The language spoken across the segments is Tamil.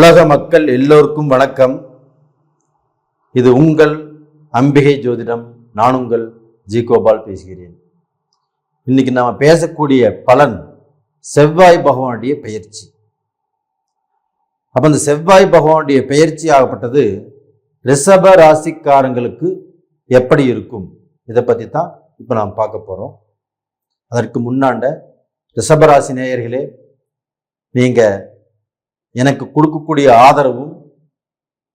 உலக மக்கள் எல்லோருக்கும் வணக்கம். இது உங்கள் அம்பிகை ஜோதிடம். நான் உங்கள் ஜி கோபால் பேசுகிறேன். இன்னைக்கு நாம் பேசக்கூடிய பலன் செவ்வாய் பகவானுடைய பெயர்ச்சி. அப்போ அந்த செவ்வாய் பகவானுடைய பெயர்ச்சி ஆகப்பட்டது ரிஷப ராசிக்காரங்களுக்கு எப்படி இருக்கும்? இதை பற்றி தான் இப்போ நாம் பார்க்க போகிறோம் அதற்கு முன்னாண்ட ரிஷபராசி நேயர்களே நீங்கள் எனக்கு கொடுக்கக்கூடிய ஆதரவும்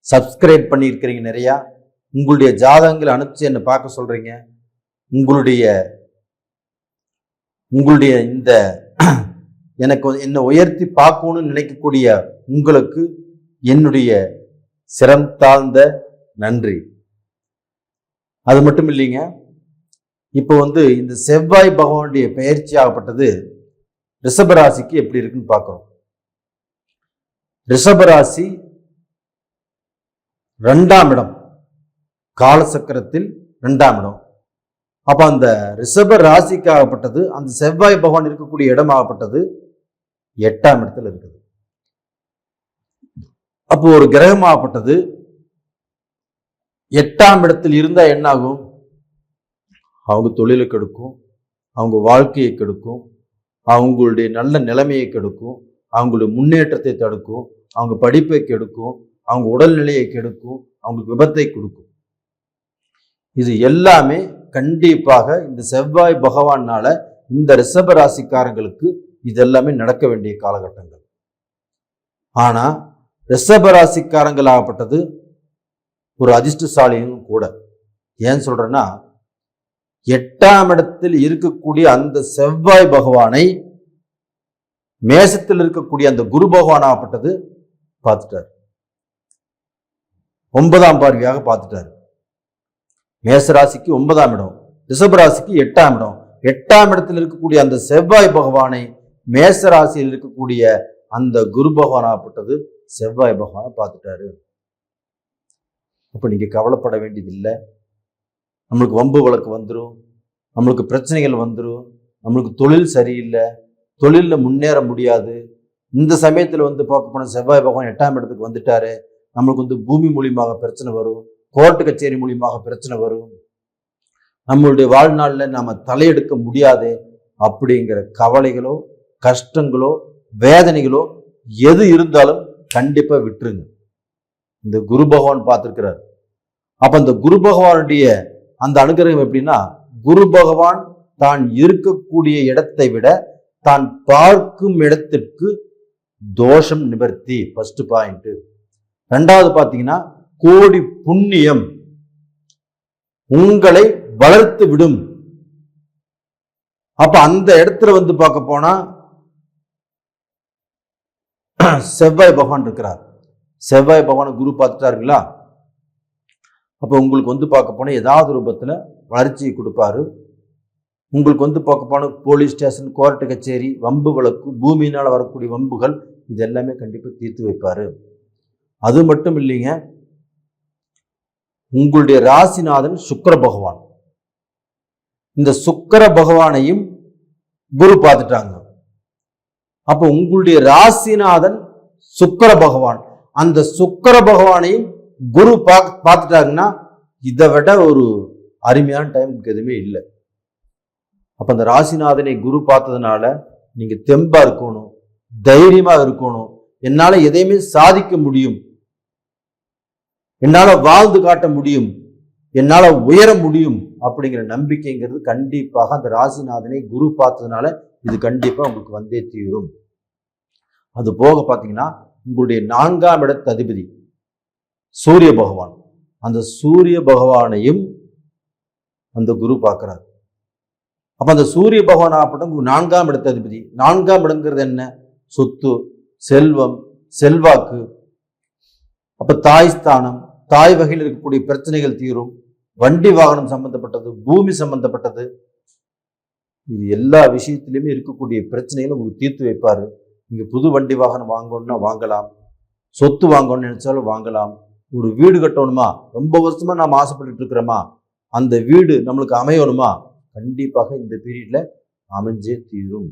சப்ஸ்கிரைப் பண்ணியிருக்கிறீங்க நிறையா. உங்களுடைய ஜாதகங்களை அனுப்பிச்சு என்னை பார்க்க சொல்கிறீங்க உங்களுடைய உங்களுடைய இந்த எனக்கு என்னை உயர்த்தி பார்க்கணும்னு நினைக்கக்கூடிய உங்களுக்கு என்னுடைய சிரம் தாழ்ந்த நன்றி. அது மட்டும் இல்லைங்க இப்போ வந்து இந்த செவ்வாய் பகவானுடைய பயிற்சி ஆகப்பட்டது ரிஷபராசிக்கு எப்படி இருக்குன்னு பார்க்குறோம். ரிஷபராசி ரெண்டாம் இடம். காலசக்கரத்தில் ரெண்டாம் இடம். அப்போ அந்த ரிஷப ராசிக்கு ஆகப்பட்டது அந்த செவ்வாய் பகவான் இருக்கக்கூடிய இடம் ஆகப்பட்டது எட்டாம் இடத்துல இருக்குது. அப்போ ஒரு கிரகம் ஆகப்பட்டது எட்டாம் இடத்தில் இருந்தால் என்னாகும்? அவங்க தொழிலை கெடுக்கும் அவங்க வாழ்க்கையை கெடுக்கும் அவங்களுடைய நல்ல நிலைமையை கெடுக்கும் அவங்களுடைய முன்னேற்றத்தை தடுக்கும் அவங்க படிப்பை கெடுக்கும் அவங்க உடல்நிலையை கெடுக்கும் அவங்களுக்கு விபத்தை கொடுக்கும். இது எல்லாமே கண்டிப்பாக இந்த செவ்வாய் பகவானால இந்த ரிஷப ராசிக்காரங்களுக்கு இது எல்லாமே நடக்க வேண்டிய காலகட்டங்கள். ஆனா ரிஷப ராசிக்காரங்களாகப்பட்டது ஒரு அதிர்ஷ்டசாலியும் கூட. ஏன் சொல்றேன்னா எட்டாம் இடத்தில் இருக்கக்கூடிய அந்த செவ்வாய் பகவானை மேசத்தில் இருக்கக்கூடிய அந்த குரு பகவானாகப்பட்டது பார்த்துட்டார். ஒன்பதாம் பார்வையாக பார்த்துட்டார். மேசராசிக்கு ஒன்பதாம் இடம் ரிஷபராசிக்கு எட்டாம் இடம். எட்டாம் இடத்தில் இருக்கக்கூடிய அந்த செவ்வாய் பகவானை மேசராசியில் இருக்கக்கூடிய அந்த குரு பகவானாகப்பட்டது செவ்வாய் பகவானை பார்த்துட்டாரு. அப்போ நீங்க கவலைப்பட வேண்டியதில்லை. நம்மளுக்கு வம்பு வழக்கு வந்துடும் நம்மளுக்கு பிரச்சனைகள் வந்துடும் நம்மளுக்கு தொழில் சரியில்லை தொழிலில் முன்னேற முடியாது இந்த சமயத்தில் வந்து பார்க்க போன செவ்வாய் பகவான் எட்டாம் இடத்துக்கு வந்துட்டாரு. நம்மளுக்கு வந்து பூமி மூலியமாக பிரச்சனை வரும். கோர்ட்டு கச்சேரி மூலியமாக பிரச்சனை வரும். நம்மளுடைய வாழ்நாளில் நாம் தலையெடுக்க முடியாது. அப்படிங்கிற கவலைகளோ கஷ்டங்களோ வேதனைகளோ எது இருந்தாலும் கண்டிப்பாக விட்டுருங்க. இந்த குரு பகவான் பார்த்துருக்கிறார். அப்போ அந்த குரு பகவானுடைய அந்த அனுகிரகம் எப்படின்னா குரு பகவான் தான் இருக்கக்கூடிய இடத்தை விட தான் பார்க்கும் இடத்திற்கு தோஷம் நிவர்த்தி ஃபர்ஸ்ட் பாயிண்ட் ரெண்டாவது பார்த்தீங்கன்னா கோடி புண்ணியம். உங்களை வளர்த்து விடும். அப்ப அந்த இடத்துல வந்து பார்க்க போனா செவ்வாய் பகவான் இருக்கிறார். செவ்வாய் பகவான் குரு பார்த்துட்டாருங்களா அப்ப உங்களுக்கு வந்து பார்க்க போனா ஏதாவது ரூபத்துல வளர்ச்சியை கொடுப்பாரு. உங்களுக்கு வந்து பார்க்க போனால் போலீஸ் ஸ்டேஷன் கோர்ட்டு கச்சேரி வம்பு வழக்கு பூமியினால் வரக்கூடிய வம்புகள் இது எல்லாமே கண்டிப்பாக தீர்த்து வைப்பார். அது மட்டும் இல்லைங்க உங்களுடைய ராசிநாதன் சுக்கிர பகவான். இந்த சுக்கர பகவானையும் குரு பார்த்துட்டாங்க. அப்போ உங்களுடைய ராசிநாதன் சுக்கர பகவான். அந்த சுக்கர பகவானையும் குரு பா பார்த்துட்டாங்கன்னா இதை விட ஒரு அருமையான டைம் எதுவுமே இல்லை. அப்ப அந்த ராசிநாதனை குரு பார்த்ததுனால நீங்க தெம்பா இருக்கணும் தைரியமா இருக்கணும். என்னால எதையுமே சாதிக்க முடியும். என்னால வாழ்ந்து காட்ட முடியும். என்னால உயர முடியும் அப்படிங்கிற நம்பிக்கைங்கிறது கண்டிப்பாக அந்த ராசிநாதனை குரு பார்த்ததுனால இது கண்டிப்பா உங்களுக்கு வந்தே தீரும். அது போக பார்த்தீங்கன்னா உங்களுடைய நான்காம் இடத்து அதிபதி சூரிய பகவான். அந்த சூரிய பகவானையும் அந்த குரு பார்க்கிறார். அப்ப அந்த சூரிய பகவான் ஆப்பிட்டம் நான்காம் இடத்த அதிபதி. நான்காம் இடங்கிறது என்ன? சொத்து செல்வம் செல்வாக்கு. அப்ப தாய் ஸ்தானம் தாய் வகையில் இருக்கக்கூடிய பிரச்சனைகள் தீரும். வண்டி வாகனம் சம்பந்தப்பட்டது பூமி சம்பந்தப்பட்டது. இது எல்லா விஷயத்திலையுமே இருக்கக்கூடிய பிரச்சனைகளும் உங்களுக்கு தீர்த்து வைப்பாரு. நீங்கள் புது வண்டி வாகனம் வாங்கணும்னா வாங்கலாம். சொத்து வாங்கணும்னு நினைச்சாலும் வாங்கலாம். ஒரு வீடு கட்டணுமா? ரொம்ப வருஷமா நாம் ஆசைப்பட்டுட்டு இருக்கிறோமா? அந்த வீடு நம்மளுக்கு அமையணுமா? கண்டிப்பாக இந்த பீரியட்ல அமைஞ்சே தீரும்.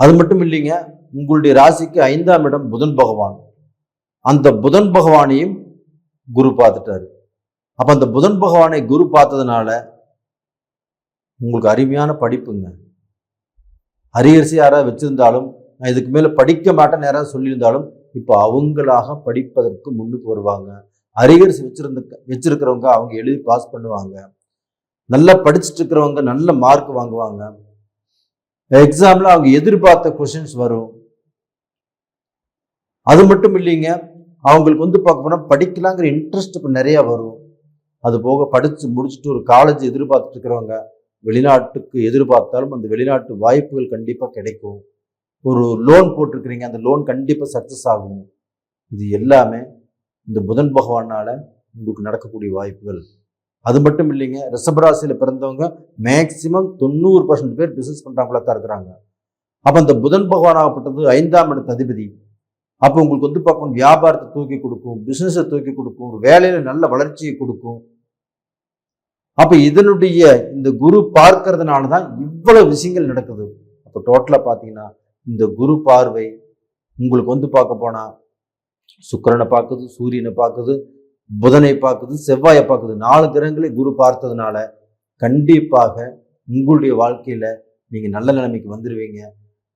அது மட்டும் இல்லைங்க உங்களுடைய ராசிக்கு ஐந்தாம் இடம் புதன் பகவான். அந்த புதன் பகவானையும் குரு பார்த்துட்டாரு. அப்ப அந்த புதன் பகவானை குரு பார்த்ததுனால உங்களுக்கு அருமையான படிப்புங்க. அரியரசி யாராவது வச்சிருந்தாலும் நான் இதுக்கு மேல படிக்க மாட்டேன் யாராவது சொல்லியிருந்தாலும் இப்போ அவங்களாக படிப்பதற்கு முன்னுக்கு வருவாங்க. அரியரசி வச்சிருந்த வச்சிருக்கிறவங்க அவங்க எழுதி பாஸ் பண்ணுவாங்க. நல்லா படிச்சுட்டு இருக்கிறவங்க நல்ல மார்க் வாங்குவாங்க. எக்ஸாம்ல அவங்க எதிர்பார்த்த கொஷின்ஸ் வரும். அது மட்டும் இல்லைங்க அவங்களுக்கு வந்து பார்க்க போனால் படிக்கலாங்கிற இன்ட்ரெஸ்ட் இப்போ நிறைய வரும். அது போக படித்து முடிச்சுட்டு ஒரு காலேஜ் எதிர்பார்த்துட்டு இருக்கிறவங்க வெளிநாட்டுக்கு எதிர்பார்த்தாலும் அந்த வெளிநாட்டு வாய்ப்புகள் கண்டிப்பாக கிடைக்கும். ஒரு லோன் போட்டிருக்கிறீங்க அந்த லோன் கண்டிப்பாக சக்ஸஸ் ஆகும். இது எல்லாமே இந்த புதன் பகவானால உங்களுக்கு நடக்கக்கூடிய வாய்ப்புகள். அது மட்டும் இல்லைங்க ரிஷபராசியில் பிறந்தவங்க மேக்சிமம் தொண்ணூறு பர்சன்ட் பேர் பிசினஸ் பண்ணுறவங்களா தான் இருக்கிறாங்க. அப்போ அந்த புதன் பகவானாகப்பட்டது ஐந்தாம் இடத்து அதிபதி. அப்போ உங்களுக்கு வந்து பார்க்கணும் வியாபாரத்தை தூக்கி கொடுக்கும் பிஸ்னஸை தூக்கி கொடுக்கும் ஒரு வேலையில் நல்ல வளர்ச்சியை கொடுக்கும். அப்போ இதனுடைய இந்த குரு பார்க்கறதுனால தான் இவ்வளவு விஷயங்கள் நடக்குது. அப்போ டோட்டலாக பார்த்தீங்கன்னா இந்த குரு பார்வை உங்களுக்கு வந்து பார்க்க போனால் சுக்கிரனை பார்க்குது சூரியனை பார்க்குது புதனை பார்க்குது செவ்வாயை பார்க்குது. நாலு கிரகங்களை குரு பார்த்ததுனால கண்டிப்பாக உங்களுடைய வாழ்க்கையில் நீங்கள் நல்ல நிலைமைக்கு வந்துடுவீங்க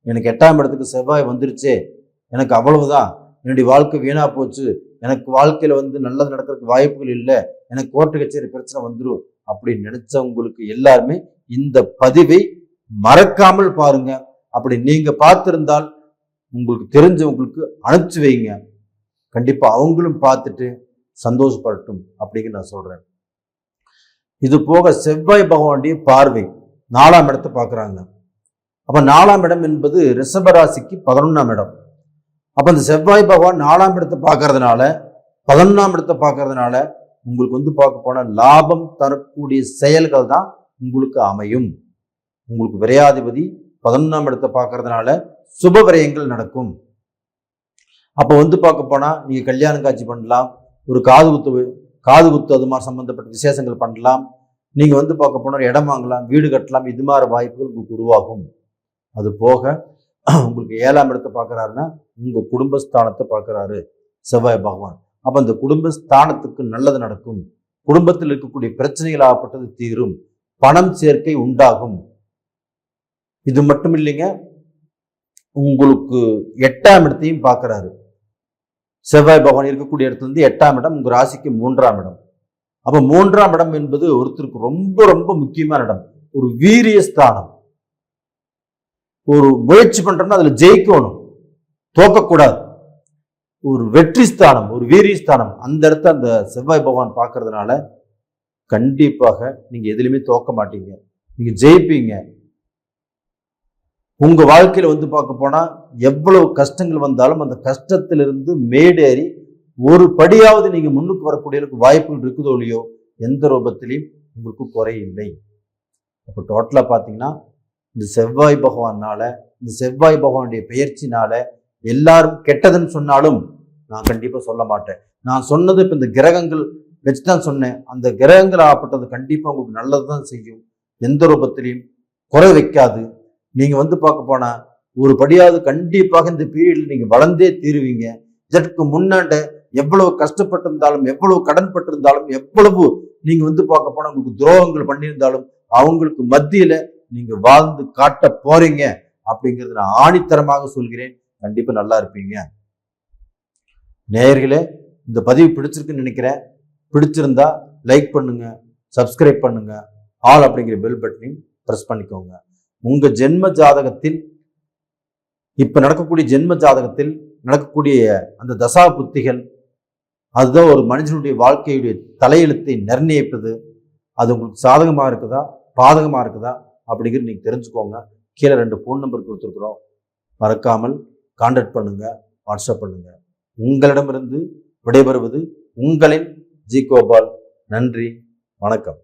எனக்கு எட்டாம் இடத்துக்கு செவ்வாய் வந்துருச்சே. எனக்கு அவ்வளவுதான். என்னுடைய வாழ்க்கை வீணாக போச்சு. எனக்கு வாழ்க்கையில் வந்து நல்லது நடக்கிறதுக்கு வாய்ப்புகள் இல்லை. எனக்கு கோர்ட்டு கச்சேரி பிரச்சனை வந்துடும் அப்படின்னு நினைச்சவங்களுக்கு எல்லாருமே இந்த பதிவை மறக்காமல் பாருங்க. அப்படி நீங்க பார்த்திருந்தால் உங்களுக்கு தெரிஞ்சவங்களுக்கு அனுப்பிச்சு வைங்க. கண்டிப்பா அவங்களும் பார்த்துட்டு சந்தோஷப்படட்டும் அப்படின்னு நான் சொல்றேன். இது போக செவ்வாய் பகவானுடைய பார்வை நாலாம் இடத்தை பார்க்குறாங்க. அப்போ நாலாம் இடம் என்பது ரிஷபராசிக்கு பதினொன்றாம் இடம். அப்போ அந்த செவ்வாய் பகவான் நாலாம் இடத்தை பார்க்கறதுனால பதினொன்றாம் இடத்தை பார்க்கறதுனால உங்களுக்கு வந்து பார்க்க போனா லாபம் தரக்கூடிய செயல்கள் தான் உங்களுக்கு அமையும். உங்களுக்கு விரையாதிபதி பதினொன்றாம் இடத்தை பார்க்கறதுனால சுப விரயங்கள் நடக்கும். அப்போ வந்து பார்க்க போனா நீங்க கல்யாணம் காட்சி பண்ணலாம் ஒரு காது குத்து காது குத்து அது மாதிரி சம்மந்தப்பட்ட விசேஷங்கள் பண்ணலாம். நீங்கள் வந்து பார்க்க போனால் இடம் வாங்கலாம் வீடு கட்டலாம் இது மாதிரி வாய்ப்புகள் உங்களுக்கு உருவாகும். அது போக உங்களுக்கு ஏழாம் இடத்தை பார்க்கறாருன்னா உங்கள் குடும்பஸ்தானத்தை பார்க்குறாரு செவ்வாய் பகவான். அப்போ அந்த குடும்பஸ்தானத்துக்கு நல்லது நடக்கும். குடும்பத்தில் இருக்கக்கூடிய பிரச்சனைகள் ஆகப்பட்டது தீரும். பணம் சேர்க்கை உண்டாகும். இது மட்டும் இல்லைங்க உங்களுக்கு எட்டாம் இடத்தையும் பார்க்குறாரு. செவ்வாய் பகவான் இருக்கக்கூடிய இடத்துல இருந்து எட்டாம் இடம் உங்கள் ராசிக்கு மூன்றாம் இடம். அப்போ மூன்றாம் இடம் என்பது ஒருத்தருக்கு ரொம்ப ரொம்ப முக்கியமான இடம். ஒரு வீரிய ஸ்தானம். ஒரு முயற்சி பண்றோம்னா அதில் ஜெயிக்கணும். தோக்கக்கூடாது. ஒரு வெற்றி ஸ்தானம் ஒரு வீரிய ஸ்தானம். அந்த இடத்த அந்த செவ்வாய் பகவான் பார்க்கறதுனால கண்டிப்பாக நீங்கள் எதுலையுமே தோக்க மாட்டீங்க. நீங்கள் ஜெயிப்பீங்க. உங்கள் வாழ்க்கையில் வந்து பார்க்க போனால் எவ்வளவு கஷ்டங்கள் வந்தாலும் அந்த கஷ்டத்திலிருந்து மேடேறி ஒரு படியாவது நீங்கள் முன்னுக்கு வரக்கூடிய அளவுக்கு வாய்ப்புகள் இருக்குதோ இல்லையோ எந்த ரூபத்திலையும் உங்களுக்கு குறை இல்லை அப்போ டோட்டலாக பார்த்தீங்கன்னா இந்த செவ்வாய் பகவானால இந்த செவ்வாய் பகவானுடைய பெயர்ச்சினால எல்லாரும் கெட்டதுன்னு சொன்னாலும் நான் கண்டிப்பாக சொல்ல மாட்டேன். நான் சொன்னது இப்போ இந்த கிரகங்கள் வச்சு தான் சொன்னேன். அந்த கிரகங்கள் ஆகப்பட்டது கண்டிப்பாக உங்களுக்கு நல்லது தான் செய்யும். எந்த ரூபத்திலையும் குறை வைக்காது. நீங்கள் வந்து பார்க்க போனால் ஒரு படியாவது கண்டிப்பாக இந்த பீரியடில் நீங்கள் வளர்ந்தே தீருவீங்க. இதற்கு முன்னாண்ட எவ்வளவு கஷ்டப்பட்டிருந்தாலும் எவ்வளவு கடன் பட்டிருந்தாலும் எவ்வளவு நீங்கள் வந்து பார்க்க போனால் உங்களுக்கு துரோகங்கள் பண்ணியிருந்தாலும் அவங்களுக்கு மத்தியில் நீங்கள் வாழ்ந்து காட்ட போறீங்க அப்படிங்கிறது நான் ஆணித்தரமாக சொல்கிறேன். கண்டிப்பாக நல்லா இருப்பீங்க. நேயர்களே இந்த பதிவு பிடிச்சிருக்குன்னு நினைக்கிறேன். பிடிச்சிருந்தா லைக் பண்ணுங்க சப்ஸ்கிரைப் பண்ணுங்க. ஆல் அப்படிங்கிற பெல் பட்டனையும் ப்ரெஸ் பண்ணிக்கோங்க. உங்க ஜென்ம ஜாதகத்தில் இப்ப நடக்கக்கூடிய ஜென்ம ஜாதகத்தில் நடக்கக்கூடிய அந்த தசா புத்திகள் அதுதான் ஒரு மனிதனுடைய வாழ்க்கையுடைய தலையெழுத்தை நிர்ணயிப்பது அது உங்களுக்கு சாதகமா இருக்குதா பாதகமா இருக்குதா அப்படிங்கிறது நீங்க தெரிஞ்சுக்கோங்க. கீழே ரெண்டு ஃபோன் நம்பர் கொடுத்துருக்குறோம். மறக்காமல் கான்டாக்ட் பண்ணுங்க வாட்ஸ்அப் பண்ணுங்க. உங்களிடமிருந்து விடைபெறுவது உங்களின் ஜி கோபால். நன்றி வணக்கம்.